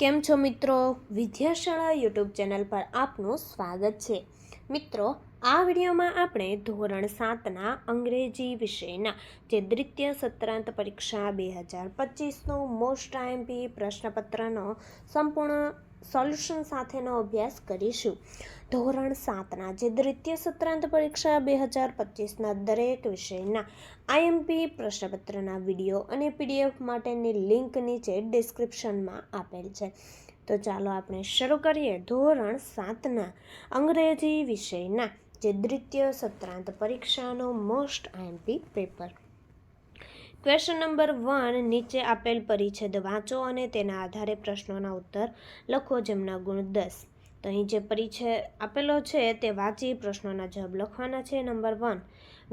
કેમ છો મિત્રો? વિદ્યાશાળા યુટ્યુબ ચેનલ પર આપનું સ્વાગત છે. મિત્રો, આ વિડીયોમાં આપણે ધોરણ સાતના અંગ્રેજી વિષયના જે દ્વિતીય સત્રાંત પરીક્ષા બે હજાર પચીસનો મોસ્ટ આઈએમપી પ્રશ્નપત્રનો સંપૂર્ણ સોલ્યુશન સાથેનો અભ્યાસ કરીશું. ધોરણ સાતના જે દ્વિતીય સત્રાંત પરીક્ષા બે હજાર પચીસના દરેક વિષયના આઈએમપી પ્રશ્નપત્રના વીડિયો અને પીડીએફ માટેની લિંક નીચે ડિસ્ક્રિપ્શનમાં આપેલ છે. તો ચાલો આપણે શરૂ કરીએ ધોરણ સાતના અંગ્રેજી વિષયના જે દ્વિતીય સત્રાંત પરીક્ષાનો most IMP paper. Question number one નીચે આપેલ પરિચ્છેદ વાંચો અને તેના આધારે પ્રશ્નોના ઉત્તર લખો જેમના ગુણ દસ. તો અહીં જે પરિચ્છેદ આપેલો છે, તે વાંચી પ્રશ્નોના જવાબ લખવાના છે. Number one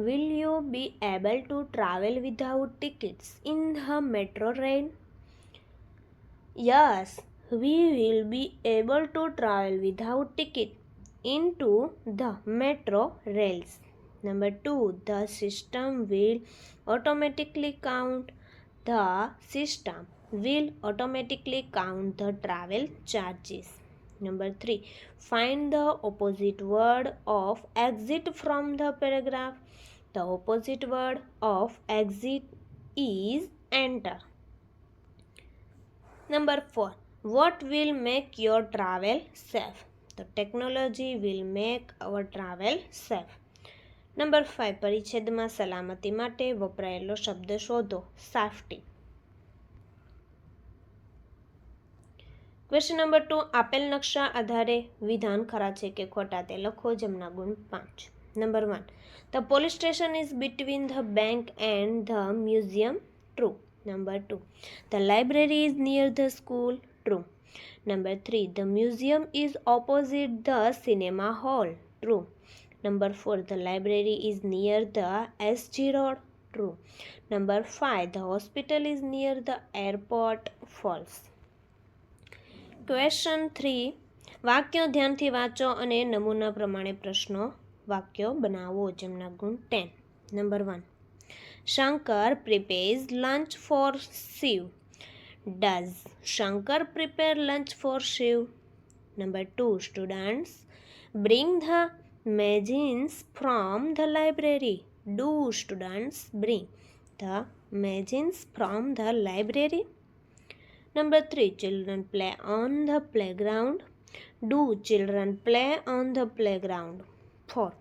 will you be able to travel without tickets in the metro train yes we will be able to travel without ticket in to the metro rails. Number 2. The system will automatically count the system will automatically count the travel charges. Number 3. Find the opposite word of exit from the paragraph. The opposite word of exit is enter. Number 4. What will make your travel safe? The technology will make our travel safe. Number five પરિચ્છેદમાં સલામતી માટે વપરાયેલો શબ્દ શોધો safety question number two આપેલ નકશા આધારે વિધાન ખરા છે કે ખોટા તે લખો જેમના ગુણ પાંચ number one the police station is between the bank and the museum true number two the library is near the school true Number 3. The museum is opposite the cinema hall. True. Number 4. The library is near the SG Road. True. Number 5. The hospital is near the airport. False. Question three વાક્યો ધ્યાનથી વાંચો અને નમૂના પ્રમાણે પ્રશ્નો વાક્યો બનાવો જેમના ગુણ ten number one Shankar prepares lunch for Shiv Does Shankar prepare lunch for Shiv? Number 2. Students bring the magazines from the library. Do students bring the magazines from the library? Number 3. Children play on the playground. Do children play on the playground? 4.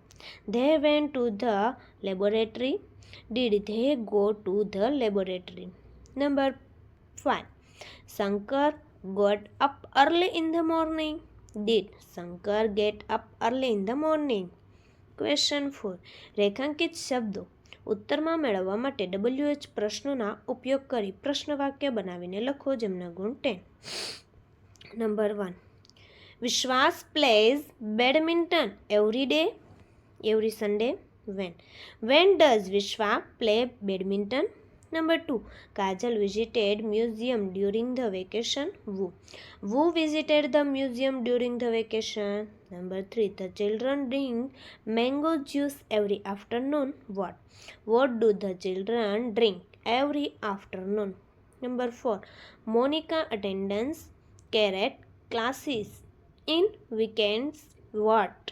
They went to the laboratory. Did they go to the laboratory? Number 5. Shankar got up early in the morning. Did Shankar get up early in the morning? Question four રેખાંકિત શબ્દો ઉત્તરમાં મેળવવા માટે W H પ્રશ્નોના ઉપયોગ કરી પ્રશ્ન વાક્ય બનાવીને લખો જેમના ગુણ ten number one Vishwas plays badminton every day every Sunday when when does Vishwa play badminton Number 2. Kajal visited museum during the vacation. Who? Who visited the museum during the vacation? Number 3. The children drink mango juice every afternoon. What? What do the children drink every afternoon? Number 4. Monica attendance carrot classes in weekends. What?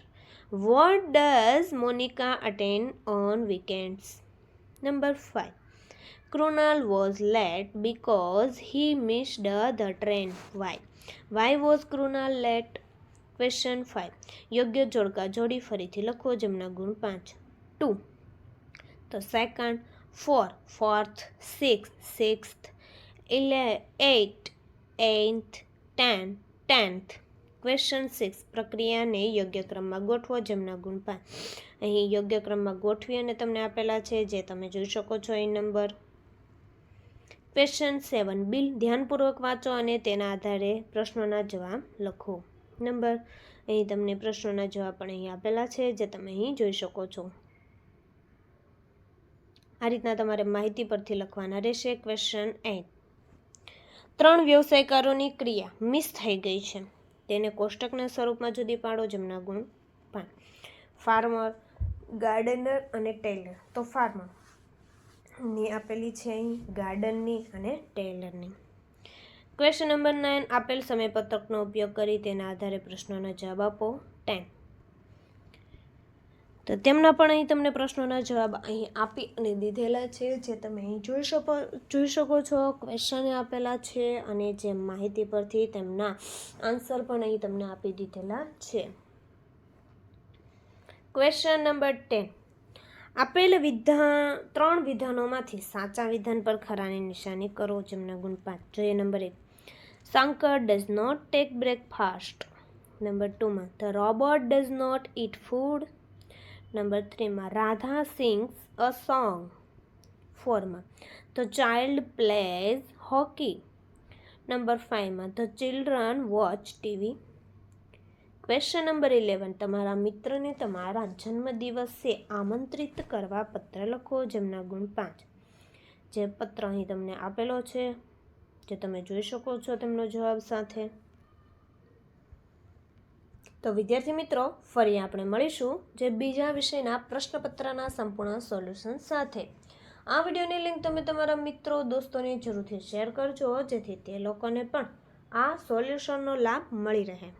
What does Monica attend on weekends? Number 5. Krunal was late because he missed the train. Why? Why was Krunal late? Question five યોગ્ય જોડકા જોડી ફરીથી લખો જેમના ગુણ પાંચ. Two તો second four fourth six sixth ઇલે eight eighth ten tenth question six પ્રક્રિયાને યોગ્ય ક્રમમાં ગોઠવો જેમના ગુણ પાંચ. અહીં યોગ્ય ક્રમમાં ગોઠવી અને તમને આપેલા છે, જે તમે જોઈ શકો છો, એ નંબર ક્વેશ્ચન સેવન બિલ ધ્યાનપૂર્વક વાંચો અને તેના આધારે પ્રશ્નોના જવાબ લખો. નંબર અહીં તમને પ્રશ્નોના જવાબ પણ અહીં આપેલા છે, જે તમે અહીં જોઈ શકો છો. આ રીતના તમારે માહિતી પરથી લખવાના રહેશે. ક્વેશ્ચન એટ ત્રણ વ્યવસાયકારોની ક્રિયા મિસ થઈ ગઈ છે. તેને કોષ્ટકના સ્વરૂપમાં જુદી પાડો, જેમના ગુણ પણ. ફાર્મર ગાર્ડનર અને ટેલર તો ફાર્મર ની આપેલી છે અહીં ગાર્ડનની અને ટેલરની. ક્વેશ્ચન નંબર નાઇન આપેલ સમયપત્રકનો ઉપયોગ કરી તેના આધારે પ્રશ્નોના જવાબ આપો. ટેન તો તેમના પણ અહીં તમને પ્રશ્નોના જવાબ અહીં આપી અને દીધેલા છે, જે તમે અહીં જોઈ શકો જોઈ શકો છો. ક્વેશ્ચન આપેલા છે અને જે માહિતી પરથી તેમના આન્સર પણ અહીં તમને આપી દીધેલા છે. ક્વેશ્ચન નંબર ટેન આપેલ વિધાન, ત્રણ વિધાનોમાંથી સાચા વિધાન પર ખરાની નિશાની કરો, જેમના ગુણ પાંચ જોઈએ નંબર એક. Shankar does not take breakfast number ટુમાં the robot does not eat food number થ્રીમાં Radha sings a song ફોરમાં the child plays hockey number ફાઇવમાં the children watch TV question number eleven તમારા મિત્રને તમારા જન્મદિવસે આમંત્રિત કરવા પત્ર લખો, જેમના ગુણ પાંચ. જે પત્ર અહીં તમને આપેલો છે, જે તમે જોઈ શકો છો તેમનો જવાબ સાથે. તો વિદ્યાર્થી મિત્રો, ફરી આપણે મળીશું જે બીજા વિષયના પ્રશ્નપત્રના સંપૂર્ણ સોલ્યુશન સાથે. આ વિડીયોની લિંક તમે તમારા મિત્રો, દોસ્તોને જરૂરથી શેર કરજો, જેથી તે લોકોને પણ આ સોલ્યુશનનો લાભ મળી રહે.